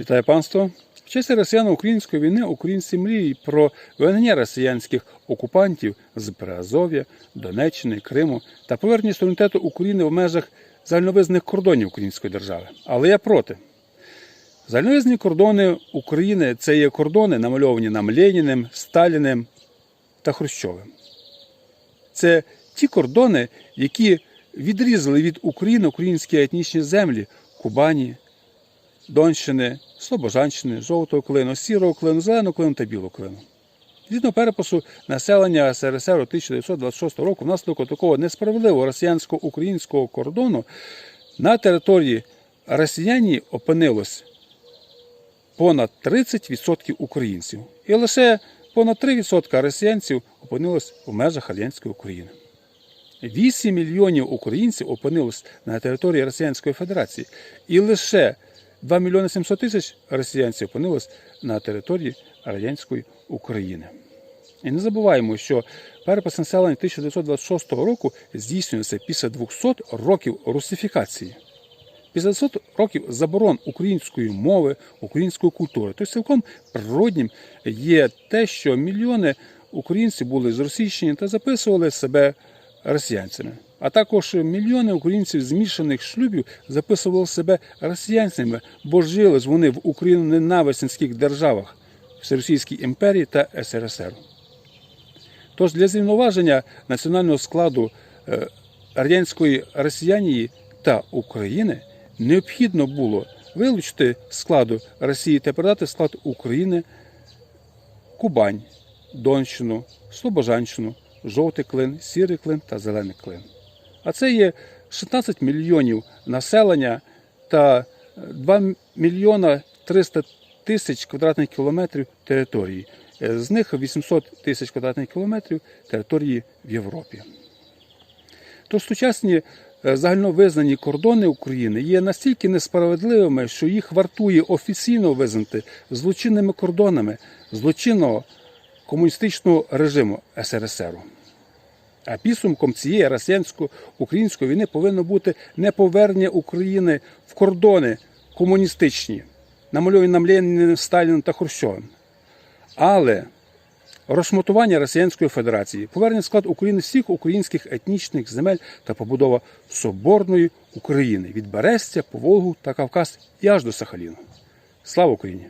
Вітаю панство! В часі росіяно-української війни українці мріють про вигнання росіянських окупантів з Приазов'я, Донеччини, Криму та повернення суверенітету України в межах загальновизнаних кордонів української держави. Але я проти. Загальновизнані кордони України це є кордони, намальовані нам Леніним, Сталіним та Хрущовим. Це ті кордони, які відрізали від України українські етнічні землі Кубані, Донщини, Слобожанщини, жовтого клину, сірого клину, зеленого клину та білого клину. Згідно перепису населення СРСР 1926 року, внаслідок такого несправедливого росіянсько-українського кордону на території росіяні опинилось понад 30% українців. І лише понад 3% росіянців опинилось в межах радянської України. 8 мільйонів українців опинилось на території Росіянської Федерації, і лише 2 мільйони 700 тисяч росіянців опинилось на території радянської України. І не забуваємо, що перепис населення 1926 року здійснюється після 200 років русифікації. Після 200 років заборон української мови, української культури. Тобто цілком природнім є те, що мільйони українців були зросійщені та записували себе росіянцями. А також мільйони українців змішаних шлюбів записували себе росіянцями, бо жили ж вони в україно-ненависницьких державах Всеросійській імперії та СРСР. Тож для зрівноваження національного складу е, радянської Росіянії та України необхідно було вилучити складу Росії та передати склад України Кубань, Донщину, Слобожанщину, жовтий клин, сірий клин та зелений клин. А це є 16 мільйонів населення та 2 мільйона 300 тисяч квадратних кілометрів території. Е, З них 800 тисяч квадратних кілометрів території в Європі. Тож сучасні е, загальновизнані кордони України є настільки несправедливими, що їх вартує офіційно визнати злочинними кордонами злочинного комуністичного режиму СРСР. А підсумком цієї росіянсько-української війни повинно бути не повернення України в кордони комуністичні, намальовані нам Леніним, Сталіном та Хрущовим, але розшматування Росіянської Федерації, повернення в склад України всіх українських етнічних земель та побудова соборної України від Берестя по Волгу та Кавказ і аж до Сахаліну. Слава Україні!